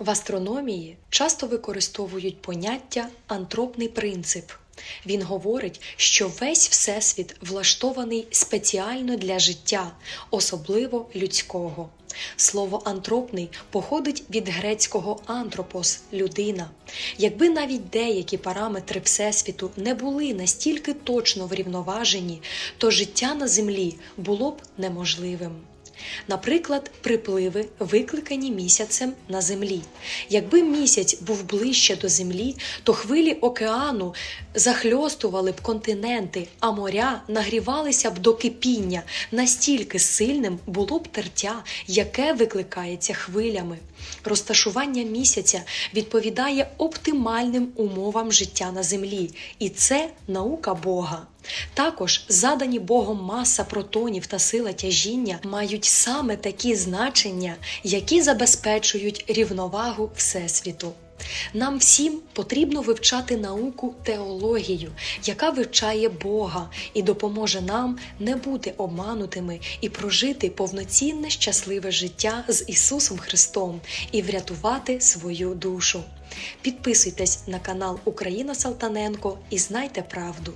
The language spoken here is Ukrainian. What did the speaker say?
В астрономії часто використовують поняття антропний принцип. Він говорить, що весь всесвіт влаштований спеціально для життя, особливо людського. Слово антропний походить від грецького антропос людина. Якби навіть деякі параметри Всесвіту не були настільки точно врівноважені, то життя на землі було б неможливим. Наприклад, припливи, викликані місяцем на землі. Якби місяць був ближче до землі, то хвилі океану захльостували б континенти, а моря нагрівалися б до кипіння. Настільки сильним було б тертя, яке викликається хвилями. Розташування місяця відповідає оптимальним умовам життя на землі, і це наука Бога. Також задані Богом маса протонів та сила тяжіння мають саме такі значення, які забезпечують рівновагу Всесвіту. Нам всім потрібно вивчати науку теологію, яка вивчає Бога і допоможе нам не бути обманутими і прожити повноцінне щасливе життя з Ісусом Христом і врятувати свою душу. Підписуйтесь на канал Україна Салтаненко і знайте правду.